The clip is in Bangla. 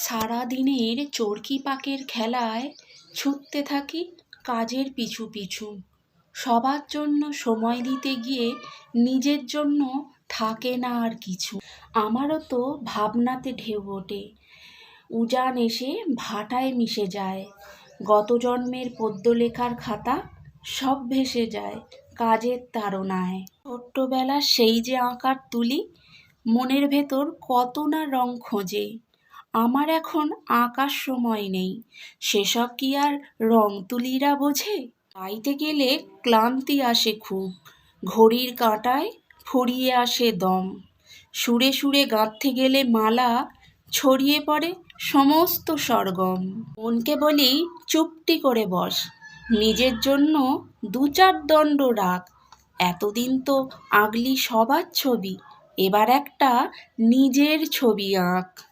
সারাদিনের চরকি পাকের খেলায় ছুটতে থাকি কাজের পিছু পিছু। সবার জন্য সময় দিতে গিয়ে নিজের জন্য থাকে না আর কিছু। আমারও তো ভাবনাতে ঢেউ ওঠে। উজান এসে ভাটায় মিশে যায়। গত জন্মের পদ্য লেখার খাতা সব ভেসে যায় কাজের তাড়নায়। ছোট্টবেলার সেই যে আঁকার তুলি, মনের ভেতর কত না রং খোঁজে। আমার এখন আঁকার সময় নেই। সেসব কি আর রং তুলিরা বোঝে? গাইতে গেলে ক্লান্তি আসে খুব। ঘড়ির কাঁটায় ফুরিয়ে আসে দম। সুরে সুরে গাঁথতে গেলে মালা ছড়িয়ে পড়ে সমস্ত সরগম। মনকে বলি চুপটি করে বস। নিজের জন্য দু চার দণ্ড রাখ। এতদিন তো আগলি সবার ছবি, এবার একটা নিজের ছবি আঁক।